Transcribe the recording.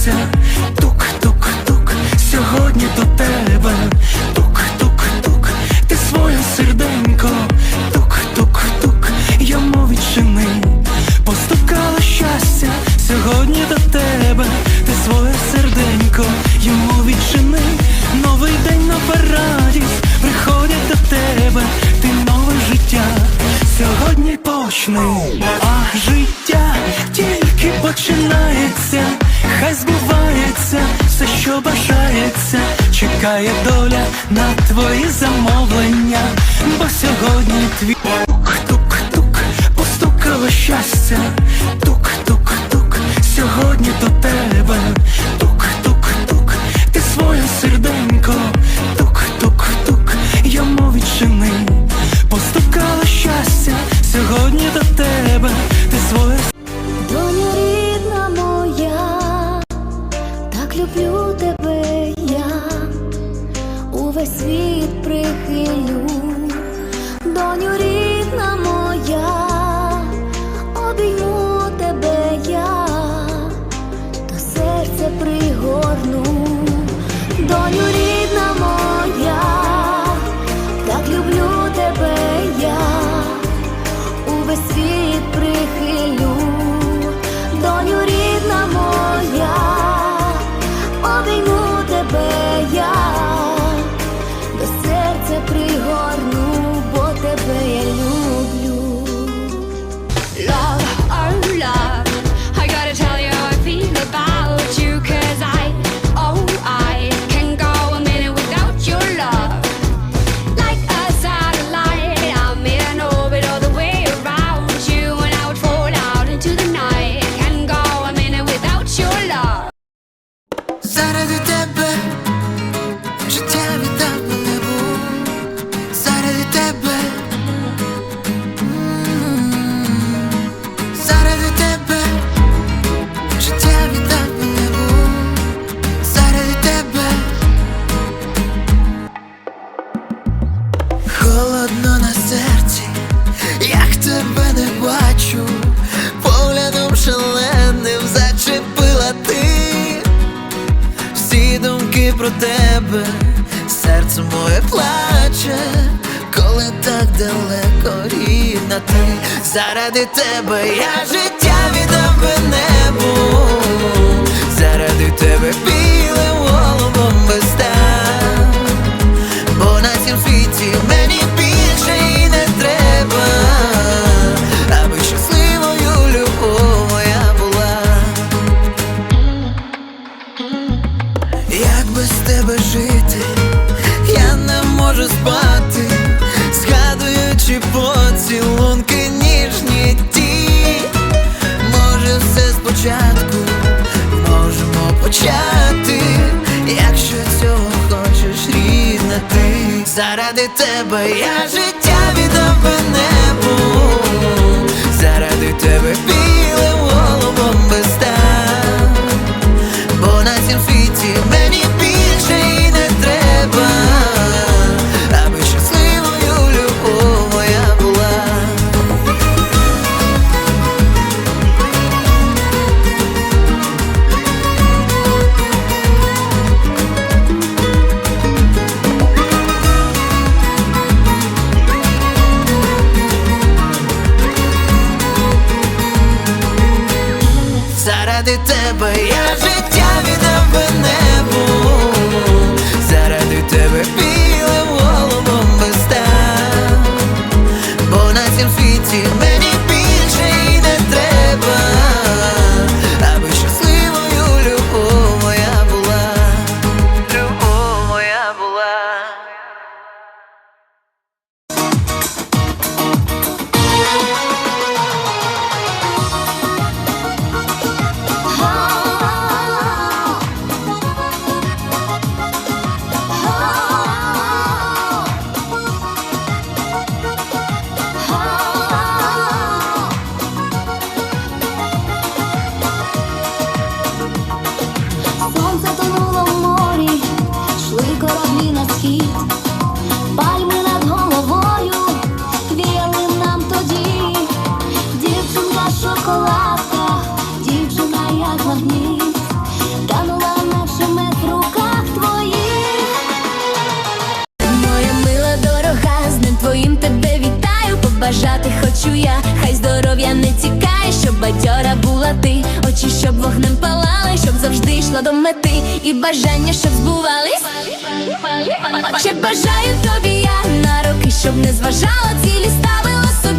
щастя, тук-тук-тук, сьогодні до тебе, тук-тук-тук, ти своє серденько, тук-тук-тук, йому відчини, постукало щастя, сьогодні до тебе, ти своє серденько, йому відчини, новий день нова радість, приходять до тебе, ти нове життя, сьогодні почни, а життя тільки починається, хай збувається все, що бажається, чекає доля на твої замовлення, бо сьогодні твій тук-тук-тук, постукало щастя, люблю Холодно на серці, як тебе не бачу, поглядом шаленим зачепила ти. Всі думки про тебе, серце моє плаче, коли так далеко рідна ти, заради тебе я життя віддав би небу, заради тебе Як без тебе жити, я не можу спати, згадуючи поцілунки ніжні ті, може все спочатку можемо почати, якщо цього хочеш, рідна ти, заради тебе я життя Заради тебе шоколадка, дівчина, як магніт, танула в руках твоїх. Моя мила дорога, з ним твоїм тебе вітаю, побажати хочу я, хай здоров'я не тікає, щоб бадьора була ти, очі, щоб вогнем палали, щоб завжди йшла до мети, і бажання, щоб збувались. Ще бажаю тобі я на руки, щоб не зважала цілі ставила собі.